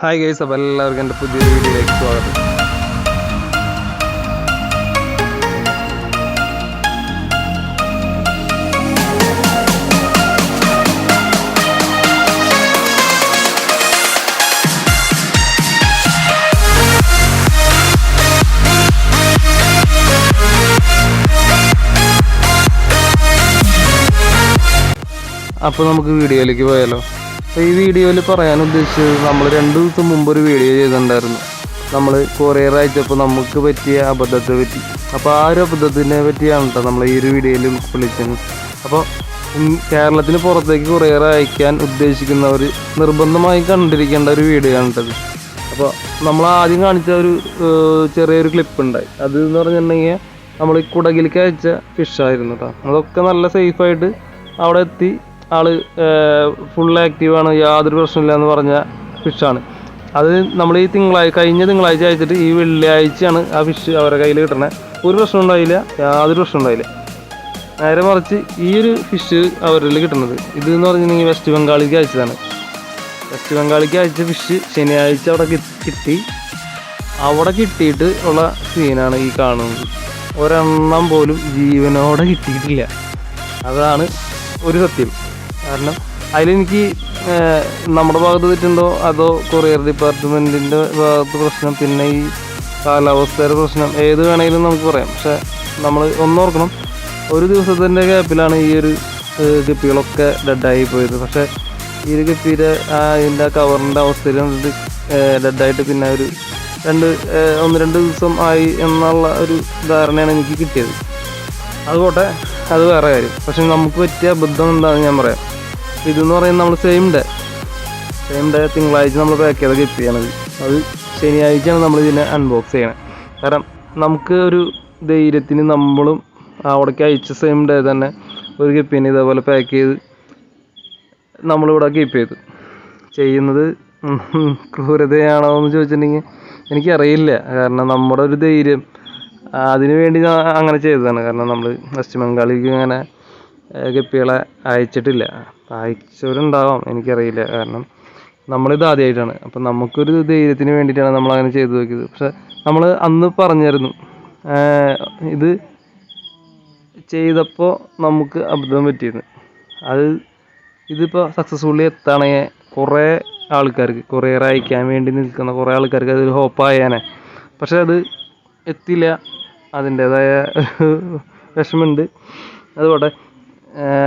Hi guys അപ്പോൾ എല്ലാവർക്കും എന്റെ പുതിയൊരു വീഡിയോയിലേക്ക് സ്വാഗതം. അപ്പോൾ നമുക്ക് വീഡിയോയിലേക്ക് പോയാലോ. ഈ വീഡിയോയിൽ പറയാൻ ഉദ്ദേശിച്ചത് നമ്മൾ രണ്ട് ദിവസം മുമ്പ് ഒരു വീഡിയോ ചെയ്തിട്ടുണ്ടായിരുന്നു. നമ്മൾ കൊറിയർ അയച്ചപ്പോൾ നമുക്ക് പറ്റിയ അബദ്ധത്തെ പറ്റി. അപ്പോൾ ആ ഒരു അബദ്ധത്തിനെ പറ്റിയാണ് കേട്ടോ നമ്മൾ ഈ ഒരു വീഡിയോയിൽ വിളിച്ചത്. അപ്പോൾ കേരളത്തിന് പുറത്തേക്ക് കൊറിയർ അയക്കാൻ ഉദ്ദേശിക്കുന്നവർ നിർബന്ധമായി കണ്ടിരിക്കേണ്ട ഒരു വീഡിയോ ആണ് കേട്ടത് അപ്പോൾ നമ്മൾ ആദ്യം കാണിച്ച ഒരു ചെറിയൊരു ക്ലിപ്പ് ഉണ്ടായി. അത് എന്ന് പറഞ്ഞിട്ടുണ്ടെങ്കിൽ നമ്മൾ കുടകിലേക്ക് അയച്ച ഫിഷായിരുന്നു കേട്ടോ അതൊക്കെ നല്ല സേഫായിട്ട് അവിടെ എത്തി ആൾ ഫുൾ ആക്റ്റീവാണ് യാതൊരു പ്രശ്നമില്ല എന്ന് പറഞ്ഞ ഫിഷാണ് അത് നമ്മൾ ഈ തിങ്കളാഴ്ച കഴിഞ്ഞ തിങ്കളാഴ്ച അയച്ചിട്ട് ഈ വെള്ളിയാഴ്ചയാണ് ആ ഫിഷ് അവരുടെ കയ്യിൽ കിട്ടണത് ഒരു പ്രശ്നം ഉണ്ടായില്ല യാതൊരു പ്രശ്നം ഉണ്ടായില്ല. നേരെ മറിച്ച് ഈ ഒരു ഫിഷ് അവരിൽ കിട്ടുന്നത് ഇത് എന്ന് പറഞ്ഞിട്ടുണ്ടെങ്കിൽ വെസ്റ്റ് ബംഗാളിലേക്ക് അയച്ചതാണ്. വെസ്റ്റ് ബംഗാളിലേക്ക് അയച്ച ഫിഷ് ശനിയാഴ്ച അവിടെ കിട്ടി. അവിടെ കിട്ടിയിട്ട് ഉള്ള സീനാണ് ഈ കാണുന്നത്. ഒരെണ്ണം പോലും ജീവനോടെ കിട്ടിയിട്ടില്ല. അതാണ് ഒരു സത്യം. കാരണം അതിലെനിക്ക് നമ്മുടെ ഭാഗത്ത് തെറ്റുണ്ടോ? അതോ കൊറിയർ ഡിപ്പാർട്ട്മെന്റിന്റെ ഭാഗത്ത് പ്രശ്നം? പിന്നെ ഈ കാലാവസ്ഥയുടെ പ്രശ്നം? ഏത് വേണമെങ്കിലും നമുക്ക് പറയാം. പക്ഷെ നമ്മൾ ഒന്നോർക്കണം ഒരു ദിവസത്തിന്റെ ഗ്യാപ്പിലാണ് ഈ ഒരു ഗപ്പികളൊക്കെ ഡെഡായി പോയത്. പക്ഷേ ഈ ഒരു ഗപ്പിയുടെ ആ ഇതിന്റെ കവറിന്റെ അവസ്ഥയിൽ ഇത് ഡെഡായിട്ട് പിന്നെ ഒരു രണ്ട് ഒന്ന് രണ്ട് ദിവസം ആയി എന്നുള്ള ഒരു ധാരണയാണ് എനിക്ക് കിട്ടിയത്. അതുപോട്ടെ അത് വേറെ കാര്യം. പക്ഷെ നമുക്ക് പറ്റിയ അബദ്ധം എന്താണെന്ന് ഞാൻ പറയാം. ഇതെന്ന് പറയുന്നത് നമ്മൾ സെയിം ഡേ സെയിം ഡേ തിങ്കളാഴ്ച നമ്മൾ പാക്ക് ചെയ്ത് ചെയ്ത ചെയ്യണത് അത് ശനിയാഴ്ചയാണ് നമ്മൾ ഇതിനെ അൺബോക്സ് ചെയ്യണത് കാരണം നമുക്ക് ഒരു ധൈര്യത്തിന് നമ്മളും അവിടേക്ക് അയച്ച സെയിം ഡേ തന്നെ ഒരു ഗപ്പീനെ ഇതേപോലെ പാക്ക് ചെയ്ത് നമ്മളിവിടെ കീപ്പ് ചെയ്തു. ചെയ്യുന്നത് ക്രൂരതയാണോ എന്ന് ചോദിച്ചിട്ടുണ്ടെങ്കിൽ എനിക്കറിയില്ല. കാരണം നമ്മുടെ ഒരു ധൈര്യം അതിനു വേണ്ടി ഞാൻ അങ്ങനെ ചെയ്തതാണ്. കാരണം നമ്മൾ വെസ്റ്റ് ബംഗാളിലേക്ക് അങ്ങനെ ഗപ്പികളെ അയച്ചിട്ടില്ല. അയച്ചവരുണ്ടാവാം എനിക്കറിയില്ല. കാരണം നമ്മളിത് ആദ്യമായിട്ടാണ് അപ്പം നമുക്കൊരു ധൈര്യത്തിന് വേണ്ടിയിട്ടാണ് നമ്മൾ അങ്ങനെ ചെയ്തു നോക്കിയത്. പക്ഷെ നമ്മൾ അന്ന് പറഞ്ഞായിരുന്നു ഏർ, ഇത് ചെയ്തപ്പോൾ നമുക്ക് അബദ്ധം പറ്റിയിരുന്നു അത് ഇതിപ്പോൾ സക്സസ്ഫുള്ളി എത്താണെങ്കിൽ കുറേ ആൾക്കാർക്ക് കുറേ അയക്കാൻ വേണ്ടി നിൽക്കുന്ന കുറേ ആൾക്കാർക്ക് അതൊരു ഹോപ്പായേനെ പക്ഷെ അത് എത്തില്ല. അതിന്റേതായ വിഷമമുണ്ട്. അതുപോട്ടെ.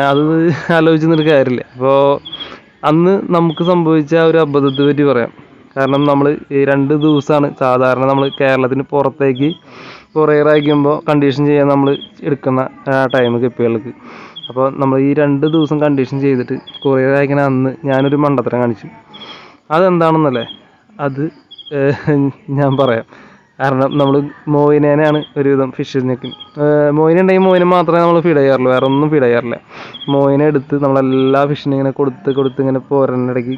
അത് ആലോചിച്ച് നിന്നിട്ട് കാര്യമില്ല. അപ്പോൾ അന്ന് നമുക്ക് സംഭവിച്ച ഒരു അബദ്ധത്തെ പറ്റി പറയാം. കാരണം നമ്മൾ ഈ രണ്ട് ദിവസമാണ് സാധാരണ നമ്മൾ കേരളത്തിന് പുറത്തേക്ക് കൊറിയർ അയക്കുമ്പോൾ കണ്ടീഷൻ ചെയ്യാൻ നമ്മൾ എടുക്കുന്ന ടൈം കിപ്പികൾക്ക്. അപ്പോൾ നമ്മൾ ഈ രണ്ട് ദിവസം കണ്ടീഷൻ ചെയ്തിട്ട് കൊറിയർ അയക്കുന്ന അന്ന് ഞാനൊരു മണ്ടത്തരം കാണിച്ചു. അതെന്താണെന്നല്ലേ? അത് ഞാൻ പറയാം. കാരണം നമ്മൾ മോയിനേനാണ് ഒരുവിധം ഫിഷിനൊക്കെ മോയിന ഉണ്ടെങ്കിൽ മോയിനെ മാത്രമേ നമ്മൾ ഫീഡ് ചെയ്യാറുള്ളൂ. വേറെ ഒന്നും ഫീഡ് ചെയ്യാറില്ല. മോയിനെ എടുത്ത് നമ്മളെല്ലാ ഫിഷിനും ഇങ്ങനെ കൊടുത്ത് കൊടുത്ത് ഇങ്ങനെ പോരണിടയ്ക്ക്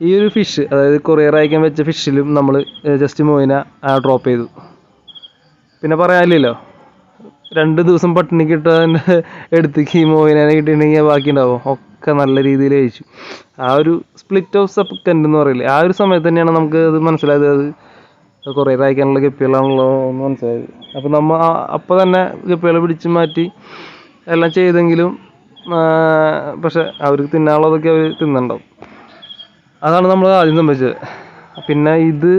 ഈ ഒരു ഫിഷ് അതായത് കൊറിയർ അയക്കാൻ വെച്ച ഫിഷിലും നമ്മൾ ജസ്റ്റ് മോയിന ഡ്രോപ്പ് ചെയ്തു. പിന്നെ പറയാനില്ലല്ലോ. രണ്ട് ദിവസം പട്ടിണി കിട്ടാൻ എടുത്തേക്ക് ഈ മോയിനെ കിട്ടിയിട്ടുണ്ടെങ്കിൽ ബാക്കി ഉണ്ടാവും ഒക്കെ നല്ല രീതിയിൽ കഴിച്ചു. ആ ഒരു സ്പ്ലിറ്റ് ഓഫ് സെക്കൻഡ് എന്ന് പറയില്ലേ? ആ ഒരു സമയത്ത് തന്നെയാണ് നമുക്ക് അത് മനസ്സിലായത്. അത് കുറേ കായ്ക്കാനുള്ള ഗപ്പികളാണല്ലോ എന്ന് മനസ്സിലായത്. അപ്പോൾ നമ്മൾ അപ്പോൾ തന്നെ ഗപ്പികളെ പിടിച്ച് മാറ്റി എല്ലാം ചെയ്തെങ്കിലും പക്ഷെ അവർക്ക് തിന്നാനുള്ളതൊക്കെ അവർ തിന്നണ്ടാവും. അതാണ് നമ്മൾ ആദ്യം സംഭവിച്ചത്. പിന്നെ ഇത്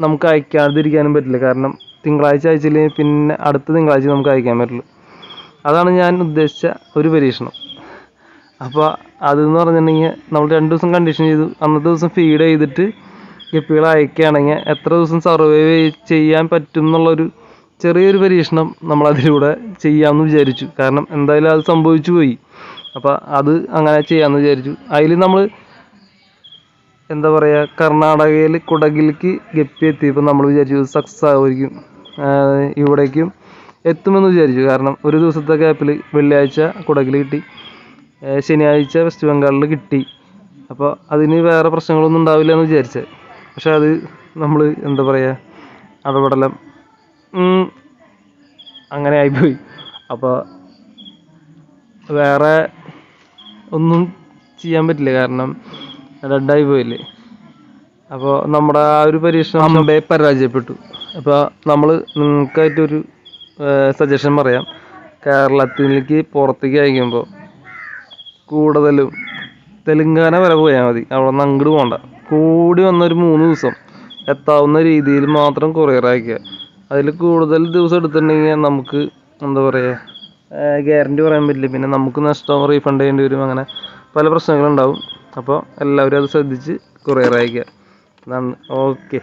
നമുക്ക് അയക്കാതിരിക്കാനും പറ്റില്ല. കാരണം തിങ്കളാഴ്ച അയച്ചില്ലെങ്കിൽ പിന്നെ അടുത്ത തിങ്കളാഴ്ച നമുക്ക് അയക്കാൻ പറ്റുള്ളൂ അതാണ് ഞാൻ ഉദ്ദേശിച്ച ഒരു പരീക്ഷണം. അപ്പോൾ അതെന്ന് പറഞ്ഞിട്ടുണ്ടെങ്കിൽ നമ്മൾ രണ്ട് ദിവസം കണ്ടീഷൻ ചെയ്തു. അന്നത്തെ ദിവസം ഫീഡ് ചെയ്തിട്ട് ഗപ്പികളെ അയക്കുകയാണെങ്കിൽ എത്ര ദിവസം സർവൈവ് ചെയ്യാൻ പറ്റും എന്നുള്ളൊരു ചെറിയൊരു പരീക്ഷണം നമ്മൾ അതിലൂടെ ചെയ്യാമെന്ന് വിചാരിച്ചു. കാരണം എന്തായാലും അത് സംഭവിച്ചു പോയി. അപ്പോൾ അത് അങ്ങനെ ചെയ്യാമെന്ന് വിചാരിച്ചു. അതിൽ നമ്മൾ എന്താ പറയുക കർണാടകയിൽ കുടകിലേക്ക് ഗപ്പി എത്തിയപ്പോൾ നമ്മൾ വിചാരിച്ചു സക്സസ് ആവുമായിരിക്കും. ഇവിടേക്കും എത്തുമെന്ന് വിചാരിച്ചു. കാരണം ഒരു ദിവസത്തെ ഗ്യാപ്പിൽ വെള്ളിയാഴ്ച കുടകിൽ കിട്ടി. ശനിയാഴ്ച വെസ്റ്റ് ബംഗാളിൽ കിട്ടി. അപ്പോൾ അതിന് വേറെ പ്രശ്നങ്ങളൊന്നും ഉണ്ടാവില്ല എന്ന് വിചാരിച്ചത് പക്ഷെ അത് നമ്മൾ എന്താ പറയുക അതവിടെല്ലാം അങ്ങനെ ആയിപ്പോയി. അപ്പോൾ വേറെ ഒന്നും ചെയ്യാൻ പറ്റില്ല. കാരണം റെഡായി പോയില്ലേ. അപ്പോൾ നമ്മുടെ ആ ഒരു പരീക്ഷണം പരാജയപ്പെട്ടു. അപ്പോൾ നമ്മൾ നിങ്ങൾക്കായിട്ടൊരു സജഷൻ പറയാം. കേരളത്തിലേക്ക് പുറത്തേക്ക് അയക്കുമ്പോൾ കൂടുതലും തെലുങ്കാന വരെ പോയാൽ മതി. അവിടെ നിന്ന് അങ്ങോട്ട് പോകണ്ട കൂടി വന്ന ഒരു മൂന്ന് ദിവസം എത്താവുന്ന രീതിയിൽ മാത്രം കൊറിയർ അയക്കുക അതിൽ കൂടുതൽ ദിവസം എടുത്തിട്ടുണ്ടെങ്കിൽ നമുക്ക് എന്താ പറയുക ഗ്യാരണ്ടി പറയാൻ പറ്റില്ല. പിന്നെ നമുക്ക് നഷ്ടം റീഫണ്ട് ചെയ്യേണ്ടി വരും അങ്ങനെ പല പ്രശ്നങ്ങളുണ്ടാവും. അപ്പോൾ എല്ലാവരും അത് ശ്രദ്ധിച്ച് കൊറിയർ അയക്കുക നന്ദി ഓക്കെ